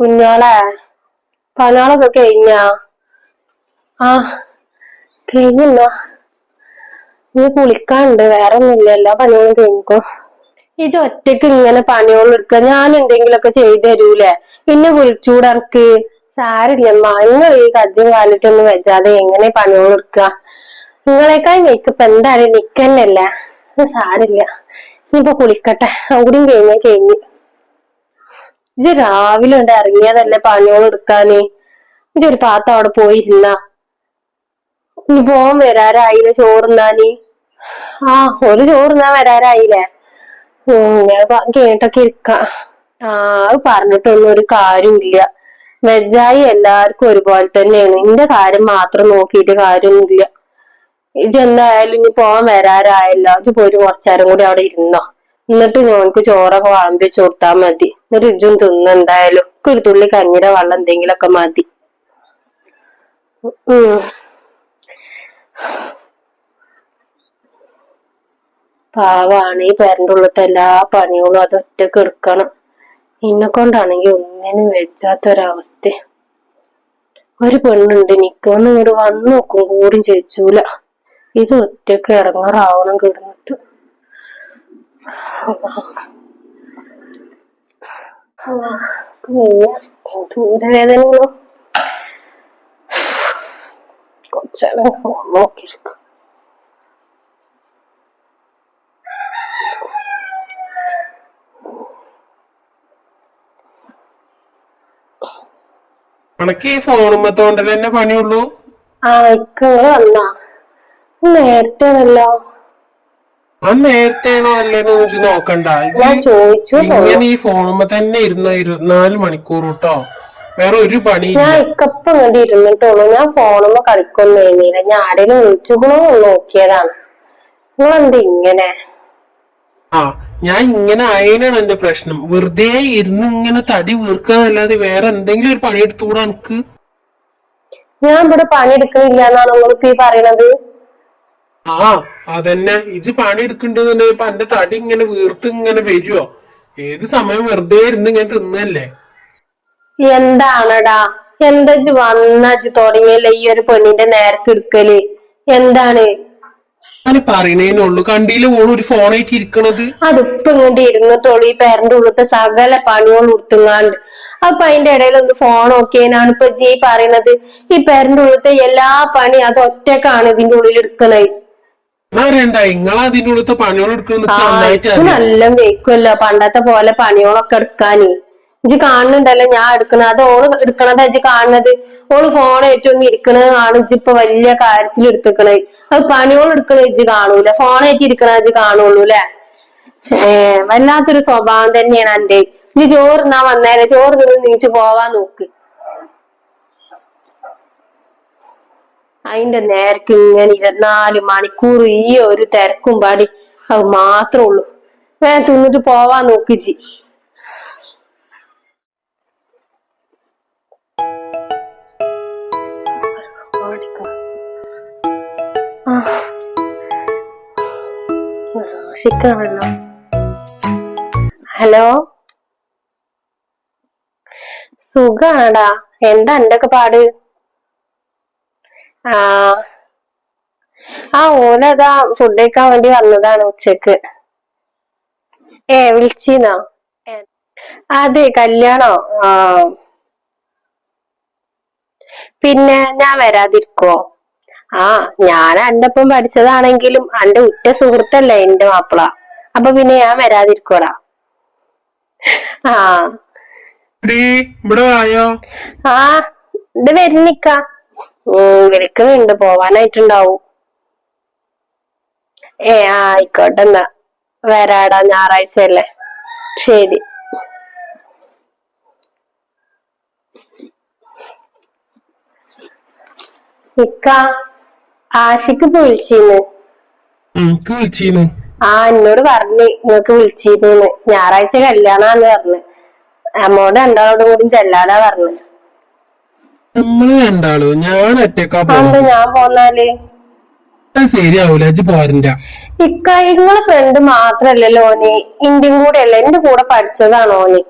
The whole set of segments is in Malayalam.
കുഞ്ഞോളെ പനോളൊക്കെ കഴിഞ്ഞ? ആ കഴിഞ്ഞില്ല. നീ കുളിക്കാണ്ട് വേറെ ഒന്നുമില്ല പനിയോളും പണികളും കഴിഞ്ഞിക്കോ? ഇത് ഒറ്റയ്ക്ക് ഇങ്ങനെ പണികൾ എടുക്ക ഞാൻ എന്തെങ്കിലുമൊക്കെ ചെയ്തു തരൂലേ? പിന്നെ വിളിച്ചൂടർക്ക് സാരില്ലമ്മ നിങ്ങൾ ഈ കജ്ജും കാലിട്ടൊന്നും വെച്ചാതെ എങ്ങനെ പണിയോളം എടുക്കുക? നിങ്ങളെക്കാൾ മേക്കപ്പ് എന്തായാലും നിക്കന്നല്ലേ? സാരില്ല ഇനിയിപ്പോ കുളിക്കട്ടെ. അവിടെയും കഴിഞ്ഞ കഴിഞ്ഞ്. ഇത് രാവിലെ ഉണ്ട് ഇറങ്ങിയതല്ലേ പണികൾ എടുക്കാന്? ഇന്റെ ഒരു പാത്ത അവിടെ പോയിരുന്ന. ഇനി പോവാൻ വരാറായില്ലേ ചോറുന്നാന് ആ ഒരു ചോറുന്നാ വരാറായില്ലേ? കേട്ടൊക്കെ ഇരിക്ക. ആ അത് പറഞ്ഞിട്ടൊന്നും ഒരു കാര്യമില്ല. വെജായി എല്ലാവർക്കും ഒരുപോലെ തന്നെയാണ്. എന്റെ കാര്യം മാത്രം നോക്കിയിട്ട് കാര്യമൊന്നുമില്ല. ഇജ് എന്തായാലും ഇനി പോവാൻ വരാറായല്ലോ. അത് പോയിട്ട് കുറച്ചേരം കൂടി അവിടെ ഇരുന്നോ. എന്നിട്ട് ഞങ്ങൾക്ക് ചോറൊക്കെ വാമ്പി ചോർത്താ മതി. എന്നിട്ട് ഇജും തിന്ന് എന്തായാലും. ഒക്കെ ഒരു തുള്ളി കഞ്ഞിര വെള്ളം എന്തെങ്കിലുമൊക്കെ മതി. പാവാണ് ഈ പേരന്റെ ഉള്ളത്തെ എല്ലാ പണികളും അതൊറ്റക്ക് എടുക്കണം. എന്നെ കൊണ്ടാണെങ്കിൽ ഒന്നിനും വെച്ചാത്തൊരവസ്ഥ ഒരു പെണ്ണുണ്ട് എനിക്കൊന്നും ഇങ്ങോട്ട് വന്നു നോക്കും കൂടി ചേച്ചൂല ഇത് ഒറ്റയ്ക്ക് ഇറങ്ങാറാവണം കിടന്നിട്ട് ദൂരവേദനകളോ കുറച്ചേരം നോക്കിയിരിക്കും അനക്ക് ഈ ഫോണുമ്മത്തോണ്ടൽ തന്നെ പണിയുള്ളൂ? ആ ഇക്കങ്ങൾ വന്നാ നേരത്തെ ആണല്ലോ ആ നേരത്തെയാണോ അല്ലേന്ന് വെച്ച് നോക്കണ്ട. ചോദിച്ചു ഇങ്ങനെ ഈ ഫോണുമ്പോ തന്നെ ഇരുന്ന ഇരുപത്തിനാല് മണിക്കൂർ കേട്ടോ. വേറെ ഒരു പണി ഞാൻ ഇക്കപ്പം ഇങ്ങോട്ട് ഇരുന്നിട്ടുള്ളൂ. ഞാൻ ഫോണുമ്പോ കളിക്കൊന്നും ഞാൻ ആരെങ്കിലും വിളിച്ചുകൂണോ നോക്കിയതാണ്. നിങ്ങളെന്ത് ഇങ്ങനെ? ആ ഞാൻ ഇങ്ങനെ ആയതിനാണ് എന്റെ പ്രശ്നം. വെറുതെ ഇരുന്ന് ഇങ്ങനെ തടി വീർക്കാന്നല്ലാതെ വേറെ എന്തെങ്കിലും ഒരു പണി എടുത്തുകൂടാ എനിക്ക്? ഞാൻ ഇവിടെ പണിയെടുക്കണില്ല എന്നാണ് നിങ്ങളിപ്പോ ഈ പറയണത്? ആ അതന്നെ. ഇജ് പണി എടുക്കണ്ടെന്ന് ഇപ്പൊ എന്റെ തടി ഇങ്ങനെ വീർത്ത് ഇങ്ങനെ വരുവോ? ഏത് സമയം വെറുതെ ഇരുന്ന് ഇങ്ങനെ തിന്നല്ലേ? എന്താണടാ? എന്താ ഇജ് വന്ന ഇജ് തുടങ്ങിയല്ലേ ഈ ഒരു പെണ്ണിന്റെ നേരക്ക് എടുക്കൽ എന്താണ്? ഞാൻ പറയണേനുള്ളൂ കണ്ടില്ല ഓൾ ഒരു ഫോണായിട്ട് ഇരിക്കണത്? അതിപ്പോ ഇങ്ങോട്ട് ഇരുന്നിട്ടുള്ളൂ ഈ പേരന്റെ ഉള്ളത്തെ സകല പണികൾ ഉടുത്തുങ്ങാണ്ട്. അപ്പൊ അതിന്റെ ഇടയിൽ ഒന്ന് ഫോൺ നോക്കിയതിനാണ് ഇപ്പൊ ജി പറയണത്. ഈ പേരന്റെ ഉള്ളത്തെ എല്ലാ പണി അത് ഒറ്റക്കാണ് ഇതിന്റെ ഉള്ളിൽ എടുക്കണത്. നല്ല വെക്കുമല്ലോ പണ്ടത്തെ പോലെ പണിയോളൊക്കെ എടുക്കാനേ. ഇജ്ജ് കാണുന്നുണ്ടല്ലോ ഞാൻ എടുക്കണത്. അത് ഓൾ എടുക്കണതാ ഇജ്ജ് കാണുന്നത്. ഓൾ ഫോൺ ഏറ്റവും ഇരിക്കണതാണ് ഇജ്ജ് ഇപ്പൊ വലിയ കാര്യത്തിൽ എടുത്തുക്കണേ. അത് പണികൾ എടുക്കണ ഇജ്ജ് കാണൂല. ഫോൺ ഏറ്റി ഇരിക്കണ ഇജ്ജ് കാണുള്ളൂ അല്ലെ ഏ വല്ലാത്തൊരു സ്വഭാവം തന്നെയാണ് എന്റെ ഇനി ചോറ് നാ വന്നേരെ. ചോറ് നിന്ന് നീച്ച് പോവാൻ നോക്ക്. അതിന്റെ നേരക്ക് ഇങ്ങനെ ഇരുപത്തിനാല് മണിക്കൂർ ഈ ഒരു തിരക്കും പാടി അത് മാത്രമേ ഉള്ളൂ. വേഗം തിന്നിട്ട് പോവാൻ നോക്കി ശിക്കാണല്ലോ. ഹലോ? സുഖാണടാ. എന്താ എന്റെ ഒക്കെ പാട്? ആ. ആ ഓനതാ ഫുഡ് കഴിക്കാൻ വേണ്ടി വന്നതാണ് ഉച്ചയ്ക്ക്. ഏ വിളിച്ചീന്നോ? അതെ കല്യാണോ? ആ. പിന്നെ ഞാൻ വരാതിരിക്കോ ആ ഞാൻ അന്റൊപ്പം പഠിച്ചതാണെങ്കിലും അന്റെ ഉറ്റ സുഹൃത്തല്ലേ എന്റെ മാപ്പിള. അപ്പൊ പിന്നെ ഞാൻ വരാതിരിക്കോടാ ആ. ഇവിടെ വായോ? ആ ഇത് വരുന്നിക്ക വിളിക്കുന്നുണ്ട് പോവാനായിട്ടുണ്ടാവും. ഏ ആയിക്കോട്ടെ എന്നാ. വരാടാ ഞായറാഴ്ച അല്ലേ ശരി. ഇക്ക ആഷിക്ക് വിളിച്ചിന്ന്. വിളിച്ചീന്ന്. ആ എന്നോട് പറഞ്ഞു നിങ്ങക്ക് വിളിച്ചിരുന്നു ഞായറാഴ്ച കല്യാണാന്ന് പറഞ്ഞു. അമ്മോട് രണ്ടാളോടും കൂടി ചെല്ലാടാ പറഞ്ഞു. നമ്മൾ രണ്ടാളും. ഞാൻ ഒറ്റക്കാ പോകും ഞാൻ പോന്നാൽ? ശരിയാവൂല. അജി പോരണ്ട. ഇക്ക നിങ്ങളെ ഫ്രണ്ട് മാത്രല്ലല്ലോ ഓന് ഇന്ത്യയും കൂടെ അല്ല എന്റെ കൂടെ പഠിച്ചതാണ് ഓന്?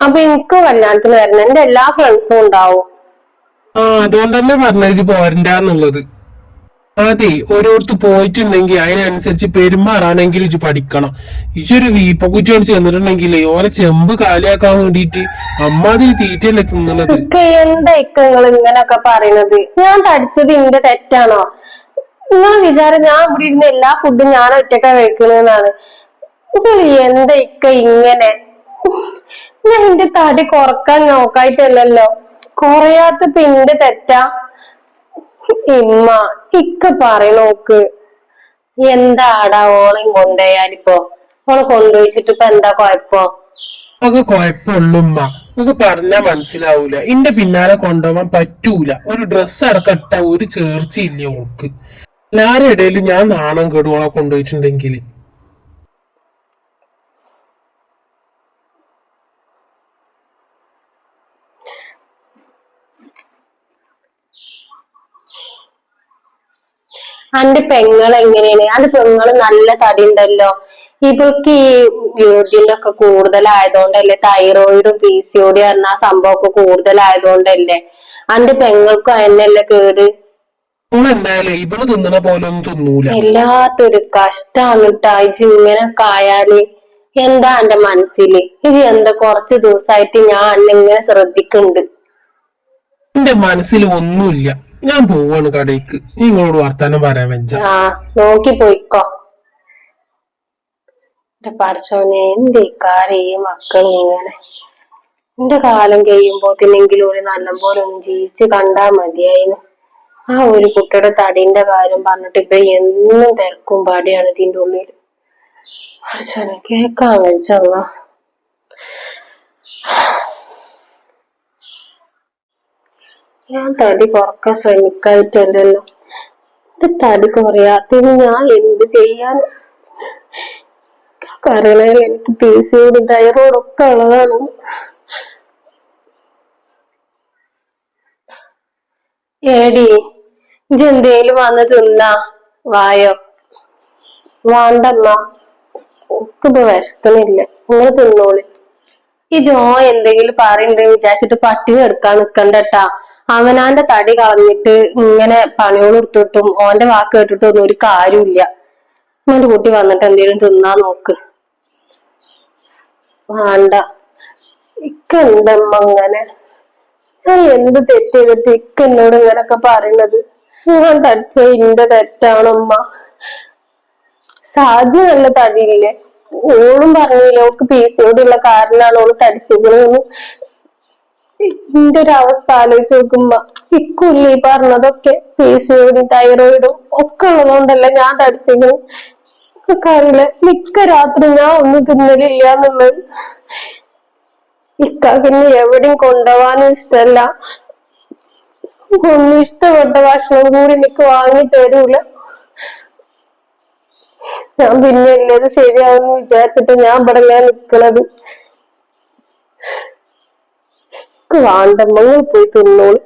അപ്പൊ എനിക്ക് കല്യാണത്തിന് വരണം. എന്റെ എല്ലാ ഫ്രണ്ട്സും ഉണ്ടാവും. ആ അതുകൊണ്ടല്ലേ പറഞ്ഞത് പോരണ്ടെന്നുള്ളത്. അതെ ഓരോരുത്തർ പോയിട്ടുണ്ടെങ്കിൽ അതിനനുസരിച്ച് പെരുമാറാനെങ്കിൽ ഇജ് പഠിക്കണം. ഇജൊരു വീപ്പക്കുറ്റിയോട് ചെന്നിട്ടുണ്ടെങ്കിൽ ഓരോ ചെമ്പ് കാലിയാക്കാൻ വേണ്ടിയിട്ട് അമ്മാതിരി തീറ്റയല്ലേ തിന്നണത്? നിങ്ങൾ ഇങ്ങനൊക്കെ പറയുന്നത് ഞാൻ തടിച്ചത് ഇന്റെ തെറ്റാണോ? നിങ്ങൾ വിചാരം ഞാൻ ഇവിടെ ഇരുന്ന എല്ലാ ഫുഡും ഞാൻ ഒറ്റക്ക കഴിക്കണെന്നാണ്. നിങ്ങൾ എന്താ ഇക്ക ഇങ്ങനെ? ഞാൻ എന്റെ തടി കുറയ്ക്കാൻ നോക്കായിട്ടല്ലല്ലോ. കൊറയാത്ത പിന്റെ തെറ്റാ? ഇമ്മ ഇക്ക പറയണോക്ക് എന്താടാ ഓളെയും കൊണ്ടുപോയാലിപ്പോ ഓളെ കൊണ്ടുപോയിച്ചിട്ട് ഇപ്പൊ എന്താ കൊഴപ്പോ? അത് കൊഴപ്പുള്ളുമ്മ നമുക്ക് പറഞ്ഞാ മനസ്സിലാവൂല. ഇന്റെ പിന്നാലെ കൊണ്ടുപോകാൻ പറ്റൂല. ഒരു ഡ്രസ്സ് അടക്കട്ട ഒരു ചേർച്ചയില്ല ഓക്ക് എല്ലാരും ഇടയിൽ ഞാൻ നാണം കേടുവോളെ കൊണ്ടുപോയിട്ടുണ്ടെങ്കിൽ അന്റെ പെങ്ങൾ എങ്ങനെയാണ്? അന്റെ പെങ്ങൾ നല്ല തടി ഉണ്ടല്ലോ ഇവൾക്ക് ഈ ബ്യൂട്ടിന്റെ ഒക്കെ കൂടുതലായതുകൊണ്ടല്ലേ തൈറോയിഡും പി സി ഒ ഡി പറഞ്ഞ ആ സംഭവമൊക്കെ കൂടുതലായതുകൊണ്ടല്ലേ? അന്റെ പെങ്ങൾക്കും അതിനല്ലേ കേട്? എന്തായാലും ഇവൾ തിന്നണ പോലെ ഒന്നും തിന്നൂല. എല്ലാത്തൊരു കഷ്ടാണ് ഇജ് ഇങ്ങനൊക്കെ ആയാൽ എന്താ എന്റെ മനസ്സിൽ? ഇജ് എന്താ കുറച്ച് ദിവസമായിട്ട് ഞാൻ അന്നെങ്ങനെ ശ്രദ്ധിക്കുന്നുണ്ട് എന്റെ മനസ്സിൽ ഒന്നുമില്ല ഞാൻ പോവാണ് കടയ്ക്ക് നിങ്ങളോട് വർത്താനം പറയാൻ വെച്ച നോക്കി പോയിക്കോ. എന്റെ പഠിച്ചോനെ എന്റെ ഇക്കാരെ മക്കൾ ഇങ്ങനെ. എന്റെ കാലം കഴിയുമ്പോത്തിനെങ്കിലും ഒരു നല്ലപോലെ ഒന്ന് ജീവിച്ച് കണ്ടാ മതിയായിരുന്നു ആ ഒരു കുട്ടിയുടെ തടിന്റെ കാര്യം പറഞ്ഞിട്ട് ഇപ്പൊ എന്നും തിരക്കും പാടിയാണ് ഇതിന്റെ ഉള്ളിൽ പഠിച്ചോനെ കേക്കാൻ ഞാൻ തടി കുറയ്ക്കാൻ ശ്രമിക്കായിട്ടല്ലല്ലോ എന്റെ തടി കുറയാത്തതിന് ഞാൻ എന്ത് ചെയ്യാൻ? കാരണം എനിക്ക് പി തൈറോയിഡും ഒക്കെ ഉള്ളതാണ്. ഏടി ഇത് എന്തേലും വന്ന് തിന്നാ? വായോ. വേണ്ടമ്മ. എനിക്കിത് വിശക്കണില്ല നിങ്ങൾ തിന്നോളി. ഈ ജോ എന്തെങ്കിലും പറയണ്ടെന്ന് വിചാരിച്ചിട്ട് പട്ടിണി എടുക്കാൻ നിക്കണ്ടട്ടാ. അവനാന്റെ തടി കളഞ്ഞിട്ട് ഇങ്ങനെ പണിയോട് കൊടുത്തിട്ടും ഓന്റെ വാക്ക് കേട്ടിട്ടും ഒന്നും ഒരു കാര്യമില്ല അവന്റെ കുട്ടി വന്നിട്ട് എന്തേലും തിന്നാ നോക്ക്. വേണ്ട. ഇക്ക എന്തമ്മ അങ്ങനെ ഞാൻ എന്ത് തെറ്റ് ചെയ്തിട്ട് ഇക്ക എന്നോട് ഇങ്ങനൊക്കെ പറയണത്? ഞാൻ തടിച്ച ഇന്റെ തെറ്റാണമ്മ. സാജി നല്ല തടിയില്ലേ? ഓളും പറഞ്ഞില്ല ഓൾക്ക് പി സി ഓടുള്ള കാരണമാണ് ഓൾ തടിച്ചിരിക്കണെന്ന് ഇന്റെ ഒരു അവസ്ഥ ആലോചിച്ച് നോക്കുമ്പോ ഇക്കുല്ല പറഞ്ഞതൊക്കെ പി സി തൈറോയിഡും ഒക്കെ ഉള്ളതുകൊണ്ടല്ല ഞാൻ തടിച്ചത് അറിയില്ല മിക്ക രാത്രി ഞാൻ ഒന്നും തിന്നലില്ല എന്നുള്ളത് ഇക്കാക്കിന് എവിടെയും കൊണ്ടുപോവാനും ഇഷ്ടല്ല ഒന്നും ഇഷ്ടപ്പെട്ട ഭക്ഷണം കൂടി എനിക്ക് വാങ്ങി തരൂല. ഞാൻ പിന്നെ ഇല്ലത് ശരിയാവുമെന്ന് വിചാരിച്ചിട്ട് ഞാൻ ഇവിടെ ഇങ്ങനെ വേണ്ട വാണ്ടമ്മങ്ങൾ പോയി തിന്നോളൂ.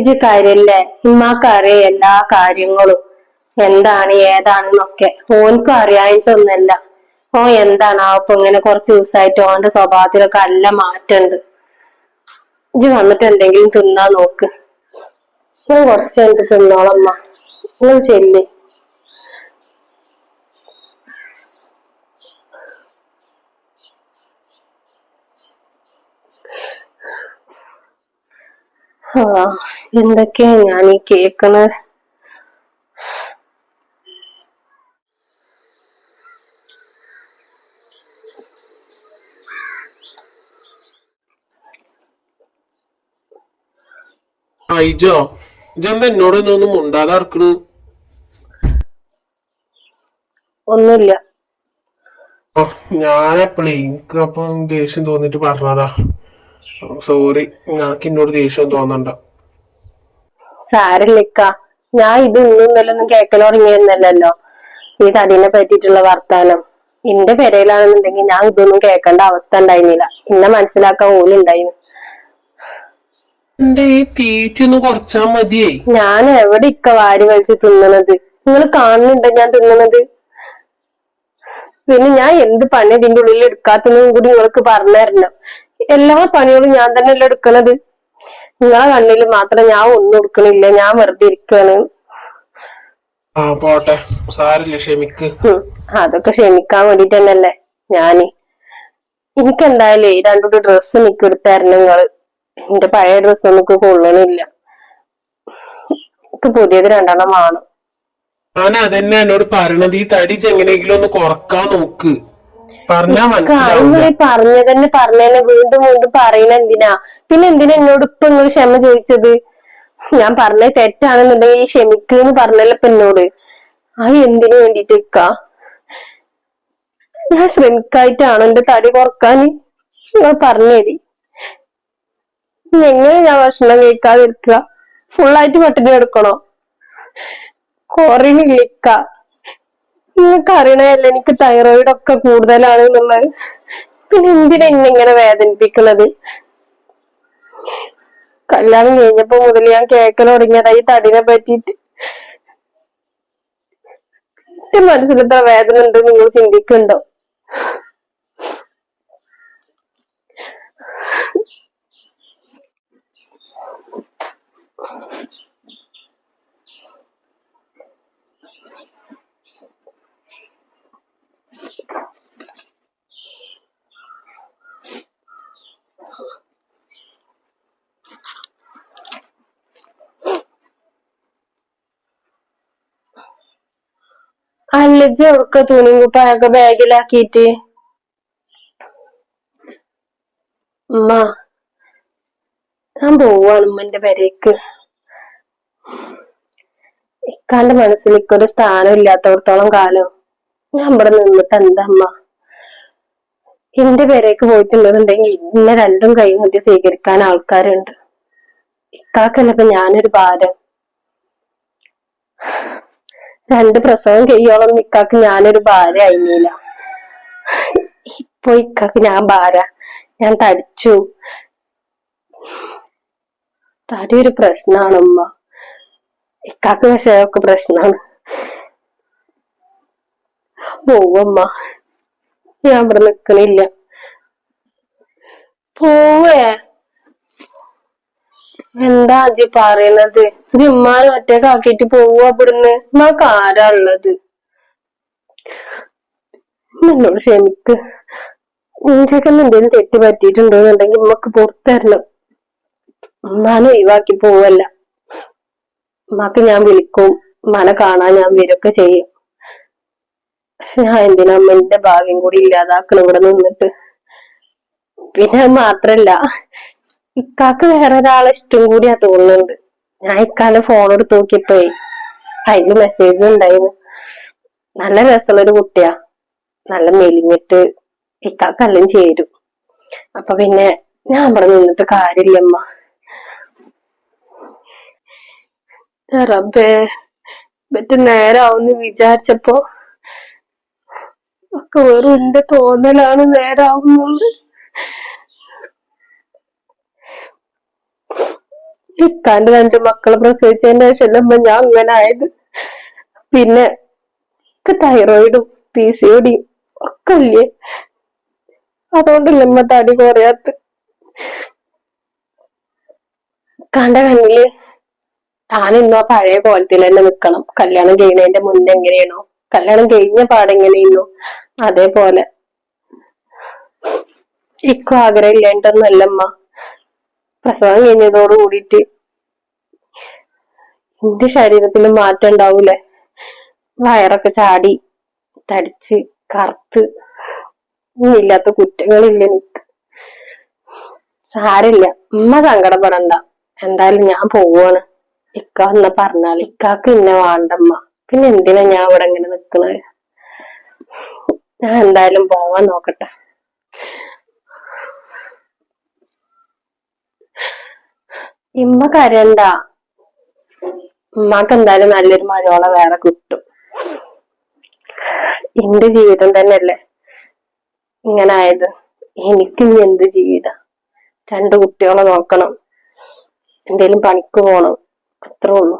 ഇത് കാര്യല്ലേ ഇമ്മാക്ക് അറിയാം എല്ലാ കാര്യങ്ങളും. എന്താണ് ഏതാണെന്നൊക്കെ. ഓനക്കും അറിയായിട്ടൊന്നല്ല ഓ എന്താണ്? ആ ഇപ്പൊ ഇങ്ങനെ കുറച്ച് ദിവസമായിട്ട് ഓന്റെ സ്വഭാവത്തിലൊക്കെ അല്ല മാറ്റമുണ്ട്. ഇജ് വന്നിട്ട് എന്തെങ്കിലും തിന്നാ നോക്ക്. ഞാൻ കുറച്ച് കഴിഞ്ഞിട്ട് തിന്നോളമ്മ നിങ്ങൾ ചെല്ലി. എന്തൊക്കെയാ ഞാൻ ഈ കേക്കണത് ഐജോ ഇജോ ഇജെന്താ എന്നോട് ഒന്നും മുണ്ടാതെ നടക്കണ്? ഒന്നുമില്ല. ആ, ഞാനെപ്പളേ എനിക്ക് അപ്പം ദേഷ്യം തോന്നിട്ട് പറഞ്ഞതാ. സോറി ഞങ്ങൾക്ക് എന്നോട് ദേഷ്യം തോന്നണ്ട. സാരില്ലിക്ക ഞാൻ ഇത് ഇന്നും ഇന്നലൊന്നും കേക്കൽ ഈ തടീനെ പറ്റിയിട്ടുള്ള വർത്താനം. എന്റെ പെരയിലാണെന്നുണ്ടെങ്കിൽ ഞാൻ ഇതൊന്നും കേൾക്കേണ്ട അവസ്ഥ ഉണ്ടായിരുന്നില്ല. എന്നെ മനസ്സിലാക്കാൻ ഓലും ഉണ്ടായിരുന്നു ഈ തീറ്റന്ന് കുറച്ചാ മതിയേ. ഞാൻ എവിടെ ഇക്ക വാരി വലിച്ച് തിന്നണത്? നിങ്ങൾ കാണുന്നുണ്ടോ ഞാൻ തിന്നണത്? പിന്നെ ഞാൻ എന്ത് പണി ഇതിന്റെ ഉള്ളിൽ എടുക്കാത്തതും കൂടി നിങ്ങൾക്ക് പറഞ്ഞു തരണം. എല്ലാ പണികളും ഞാൻ തന്നെയല്ലേ എടുക്കണത്? നിങ്ങളെ കണ്ണിൽ മാത്രം ഞാൻ ഒന്നും എടുക്കണില്ല ഞാൻ വെറുതെ ഇരിക്കാണ്. ആ പോട്ടെ. സാരില്ല ക്ഷമിക്ക്. അതൊക്കെ ക്ഷമിക്കാൻ വേണ്ടിട്ട് തന്നെയല്ലേ ഞാൻ. എനിക്ക് എന്തായാലും രണ്ടു ഡ്രസ്സ് എനിക്ക് എടുത്തായിരുന്നു നിങ്ങൾ. എന്റെ പഴയ ഡ്രസ്സ് നമുക്ക് കൊള്ളണില്ല. എനിക്ക് പുതിയത് രണ്ടെണ്ണം വേണം. ഞാൻ അതന്നെ എന്നോട് പറയണത്. ഈ തടി ചെങ്ങനെങ്കിലും ഒന്ന് കുറയ്ക്കാൻ നോക്ക്. ഈ പറഞ്ഞ തന്നെ പറഞ്ഞതന്നെ വീണ്ടും വീണ്ടും പറയണ എന്തിനാ? പിന്നെ എന്തിനാ എന്നോട് ഇപ്പൊ നിങ്ങൾ ക്ഷമ ചോദിച്ചത്? ഞാൻ പറഞ്ഞ തെറ്റാണെന്നുണ്ടെങ്കിൽ ഈ ക്ഷമിക്കുന്ന് പറഞ്ഞല്ലോ ഇപ്പൊ എന്നോട്. അത് എന്തിനു വേണ്ടിട്ട് ഇക്കാ ഞാൻ ശ്രമിക്കായിട്ടാണോ എന്റെ തടി കുറയ്ക്കാൻ? നിങ്ങൾ പറഞ്ഞേരി എങ്ങനെ ഞാൻ ഭക്ഷണം കഴിക്കാതിരിക്കുക? ഫുള്ളായിട്ട് പട്ടിണി എടുക്കണോ കുറയുന്നില്ല നിങ്ങൾക്ക് അറിയണല്ലേ എനിക്ക് തൈറോയിഡ് ഒക്കെ കൂടുതലാണ് എന്നുള്ളത് പിന്നെ എന്തിനാ എന്നെ ഇങ്ങനെ വേദനിപ്പിക്കുന്നത് കല്യാണം കഴിഞ്ഞപ്പോ മുതൽ ഞാൻ കേക്കൽ തുടങ്ങിയതായി തടിനെ പറ്റിയിട്ട്. എന്റെ മനസ്സിൽ എത്ര വേദന ഉണ്ട് നിങ്ങൾ ചിന്തിക്കുന്നുണ്ടോ? അല്ലജ എവിടക്ക തുണിയും കുപ്പായൊക്കെ ബാഗിലാക്കിയിട്ട് ഉമ്മ ഞാൻ പോവാണ് ഉമ്മന്റെ പെരേക്ക്. ഇക്കാന്റെ മനസ്സിൽ ഇക്കൊരു സ്ഥാനം ഇല്ലാത്തവർത്തോളം കാലം ഞാൻ ഇവിടെ നിന്നിട്ട് എന്താ അമ്മ എന്റെ പേരേക്ക് പോയിട്ടുള്ളതുണ്ടെങ്കിൽ ഇന്നെ രണ്ടും കൈ നീട്ടി സ്വീകരിക്കാൻ ആൾക്കാരുണ്ട്. ഇക്കാക്കല്ലപ്പോ ഞാനൊരു ഭാരം. രണ്ട് പ്രസവം കഴിയോളം ഇക്കാക്ക് ഞാനൊരു ഭാര ആയിരുന്നില്ല. ഇപ്പൊ ഇക്കാക്ക് ഞാൻ ഭാര ഞാൻ തടിച്ചു. തടി ഒരു പ്രശ്നമാണ് ഉമ്മ. ഇക്കാക്ക് വിഷയമൊക്കെ പ്രശ്നമാണ് പോവമ്മ ഞാൻ ഇവിടെ നിക്കണില്ല. പോവേ. എന്താ അജി പറയണത്? ജിമ്മാൻ ഒറ്റക്കാക്കിട്ട് പോവുക ഇവിടുന്ന്. ഉമ്മക്ക് ആരാ ഉള്ളത്? എന്നോട് ക്ഷമിക്ക്. നിന്റെയൊക്കെ എന്തെങ്കിലും തെറ്റ് പറ്റിയിട്ടുണ്ടോന്നുണ്ടെങ്കിൽ ഉമ്മക്ക് പുറത്തരണം. ഉമ്മാനെ ഒഴിവാക്കി പോവല്ല. ഉമ്മക്ക് ഞാൻ വിളിക്കും. ഉമ്മാനെ കാണാൻ ഞാൻ വരൊക്കെ ചെയ്യും. പക്ഷെ ഞാൻ എന്തിനാ അമ്മന്റെ ഭാവിയും കൂടി ഇല്ലാതാക്കണം ഇവിടെ നിന്നിട്ട്? പിന്നെ മാത്രല്ല. ഇക്കാക്ക് വേറെ ഒരാളെ ഇഷ്ടം കൂടിയാ തോന്നുന്നുണ്ട്. ഞാൻ ഇക്കാന്റെ ഫോൺ എടുത്ത് നോക്കിപ്പോയി അതിൽ മെസ്സേജ് ഉണ്ടായിരുന്നു. നല്ല രസമുള്ള ഒരു കുട്ടിയാ. നല്ല മെലിഞ്ഞിട്ട് ഇക്കാക്കെല്ലാം ചേരും. അപ്പൊ പിന്നെ ഞാൻ ഇവിടെ നിന്നിട്ട് കാര്യമില്ലമ്മ. റബ്ബേ മറ്റു നേരാവുന്ന് വിചാരിച്ചപ്പോ ഒക്കെ വെറും എന്റെ തോന്നലാണ് നേരാവുന്നുള്ളത്. ഇക്കാണ്ട് രണ്ട് മക്കളെ പ്രസവിച്ചതിന്റെ ശേഷം ഞാൻ ഇങ്ങനെ ആയത്. പിന്നെ തൈറോയിഡും പി സി ഒടിയും ഒക്കെ ഇല്ലേ? അതുകൊണ്ടല്ലേ അമ്മ തടി കുറയാത്ത കണ്ട കണ്ണിൽ താൻ ഇന്നും ആ പഴയ കോലത്തിൽ തന്നെ നിക്കണം. കല്യാണം കഴിയുന്നതിന്റെ മുന്നേ എങ്ങനെയാണോ? കല്യാണം കഴിഞ്ഞ പാടെങ്ങനെയാണോ അതേപോലെ. ഇക്കും ആഗ്രഹം ഇല്ലാണ്ടൊന്നല്ലമ്മ പ്രസവം കഴിഞ്ഞതോട് കൂടിയിട്ട് എന്റെ ശരീരത്തിൽ മാറ്റം ഉണ്ടാവൂലേ വയറൊക്കെ ചാടി തടിച്ച് കറുത്ത് ഇല്ലാത്ത കുറ്റങ്ങളില്ല എനിക്ക്. സാരില്ല ഉമ്മ സങ്കടപ്പെടണ്ട. എന്തായാലും ഞാൻ പോവാണ്. ഇക്ക എന്ന പറഞ്ഞാൽ ഇക്കാക്ക് ഇന്നെ വേണ്ടമ്മ. പിന്നെ എന്തിനാ ഞാൻ ഇവിടെ ഇങ്ങനെ നിക്കണത് ഞാൻ എന്തായാലും പോവാൻ നോക്കട്ടെ. ഇമ്മ കരണ്ട ഉമ്മാക്ക് എന്തായാലും നല്ലൊരു മരോളെ വേറെ കിട്ടും. എന്റെ ജീവിതം തന്നെയല്ലേ ഇങ്ങനെ ആയത്? എനിക്ക് ഇനി എന്ത് ജീവിതം രണ്ട് കുട്ടികളെ നോക്കണം. എന്തേലും പണിക്ക് പോണം. അത്രേ ഉള്ളൂ.